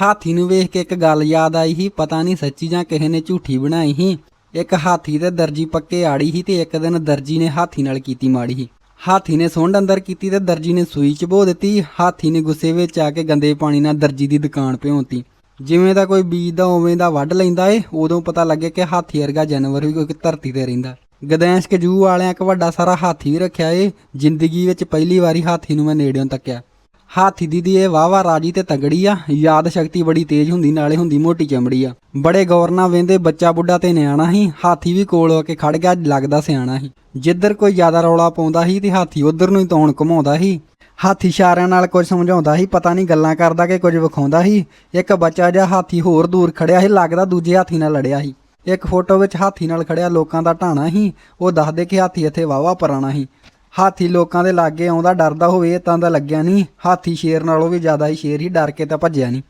ਹਾਥੀ ਨੂੰ ਵੇਖ ਕੇ ਇੱਕ ਗੱਲ ਯਾਦ ਆਈ ਸੀ, ਪਤਾ ਨਹੀਂ ਸੱਚੀ ਜਾਂ ਕਿਸੇ ਨੇ ਝੂਠੀ ਬਣਾਈ ਹੀ ਇੱਕ ਹਾਥੀ ਤੇ ਦਰਜੀ ਪੱਕੇ ਆੜੀ ਸੀ ਤੇ ਇੱਕ ਦਿਨ ਦਰਜੀ ਨੇ ਹਾਥੀ ਨਾਲ ਕੀਤੀ ਮਾੜੀ ਹੀ ਹਾਥੀ ਨੇ ਸੁੰਡ ਅੰਦਰ ਕੀਤੀ ਤੇ ਦਰਜੀ ਨੇ ਸੂਈ ਚ ਬੋ ਦਿੱਤੀ। ਹਾਥੀ ਨੇ ਗੁੱਸੇ ਵਿੱਚ ਆ ਕੇ ਗੰਦੇ ਪਾਣੀ ਨਾਲ ਦਰਜੀ ਦੀ ਦੁਕਾਨ ਭਿਉਂਤੀ। ਜਿਵੇਂ ਦਾ ਕੋਈ ਬੀਜ ਦਾ ਉਵੇਂ ਦਾ ਵੱਢ ਲੈਂਦਾ ਏ, ਉਦੋਂ ਪਤਾ ਲੱਗੇ ਕਿ ਹਾਥੀ ਵਰਗਾ ਜਾਨਵਰ ਵੀ ਕੋਈ ਧਰਤੀ ਤੇ ਰਹਿੰਦਾ। ਗਦੈਂਸ਼ ਕੇ ਜੂ ਵਾਲਿਆਂ ਇੱਕ ਵੱਡਾ ਸਾਰਾ ਹਾਥੀ ਵੀ ਰੱਖਿਆ ਏ। ਜ਼ਿੰਦਗੀ ਵਿੱਚ ਪਹਿਲੀ ਵਾਰੀ ਹਾਥੀ ਨੂੰ ਮੈਂ ਨੇੜਿਓਂ ਤੱਕਿਆ। ਹਾਥੀ ਦੀ ਦੀ ਇਹ ਵਾਵਾ ਰਾਜੀ ਤੇ ਤਗੜੀ ਆ। ਯਾਦ ਸ਼ਕਤੀ ਬੜੀ ਤੇਜ਼ ਹੁੰਦੀ, ਨਾਲੇ ਹੁੰਦੀ ਮੋਟੀ ਚਮੜੀ ਆ। ਬੜੇ ਗੌਰ ਨਾਲ ਵੇਂਦੇ ਬੱਚਾ ਬੁੱਢਾ ਤੇ ਨਿਆਣਾ ਹੀ, ਹਾਥੀ ਵੀ ਕੋਲ ਹੋ ਕੇ ਖੜ ਗਿਆ, ਲੱਗਦਾ ਸਿਆਣਾ ਹੀ। ਜਿੱਧਰ ਕੋਈ ਜ਼ਿਆਦਾ ਰੌਲਾ ਪਾਉਂਦਾ ਸੀ ਤੇ ਹਾਥੀ ਉਧਰ ਨੂੰ ਹੀ ਤੌਣ ਘੁਮਾਉਂਦਾ ਸੀ ਹਾਥੀ ਇਸ਼ਾਰਿਆਂ ਨਾਲ ਕੁਝ ਸਮਝਾਉਂਦਾ ਸੀ ਪਤਾ ਨਹੀਂ ਗੱਲਾਂ ਕਰਦਾ ਕਿ ਕੁਝ ਵਿਖਾਉਂਦਾ ਸੀ ਇੱਕ ਬੱਚਾ ਜਿਹਾ ਹਾਥੀ ਹੋਰ ਦੂਰ ਖੜਿਆ ਸੀ ਲੱਗਦਾ ਦੂਜੇ ਹਾਥੀ ਨਾਲ ਲੜਿਆ ਸੀ ਇੱਕ ਫੋਟੋ ਵਿੱਚ ਹਾਥੀ ਨਾਲ ਖੜਿਆ ਲੋਕਾਂ ਦਾ ਢਾਣਾ ਸੀ ਉਹ ਦੱਸਦੇ ਕਿ ਹਾਥੀ ਇੱਥੇ ਵਾਵਾ ਪੁਰਾਣਾ ਸੀ ਹਾਥੀ ਲੋਕਾਂ ਦੇ ਲਾਗੇ ਆਉਂਦਾ, ਡਰਦਾ ਹੋਵੇ ਤਾਂ ਦਾ ਲੱਗਿਆ ਨਹੀਂ। ਹਾਥੀ ਸ਼ੇਰ ਨਾਲੋਂ ਵੀ ਜ਼ਿਆਦਾ ਹੀ ਸ਼ੇਰ ਹੀ, ਡਰ ਕੇ ਤਾਂ ਭੱਜਿਆ ਨਹੀਂ।